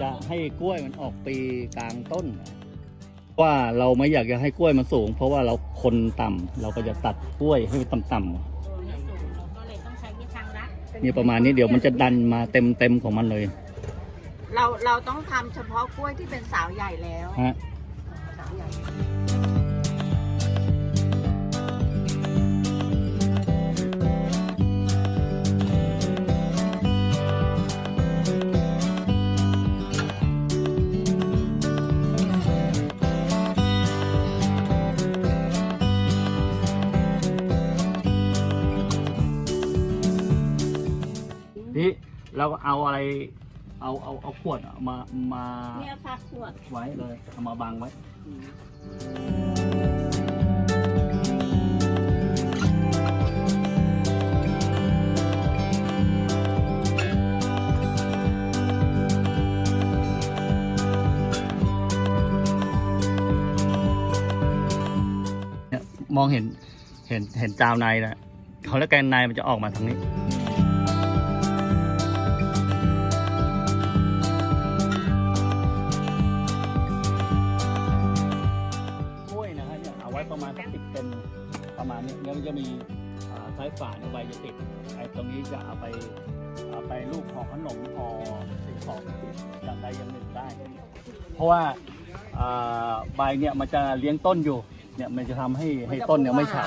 จะให้กล้วยมันออกปีกลางต้น ว่าเราไม่อยากจะให้กล้วยมันสูง เพราะว่าเราคนต่ำเราก็จะตัดกล้วยให้มันต่ำเราก็เลยต้องใช้วิธีทางรัดๆนี่ประมาณนี้เดี๋ยวมันจะดันมาเต็มเต็มๆของมันเลย เราเราต้องทำเฉพาะกล้วยที่เป็นสาวใหญ่แล้วฮะสาวใหญ่ นี่เราก็เอาอะไร เอาเอาเอาขวดอะมามาเนี่ยฝากขวดไว้เลยเอามาบังไว้เนี่ยมองเห็นเห็นเห็นจาวในนะเขาแล้วแกนในมันจะออกมาทางนี้ ประมาณสักสิบเซนประมาณนี้แล้วมันจะมีท้ายฝาเนี่ยใบจะติดไอ้ตรงนี้จะเอาไปเอาไปลูกห่อขนมห่อสิ่งของอย่างใดอย่างหนึ่งได้ เพราะว่าใบเนี่ยมันจะเลี้ยงต้นอยู่เนี่ยมันจะทำให้ให้ต้นเนี่ยไม่เฉา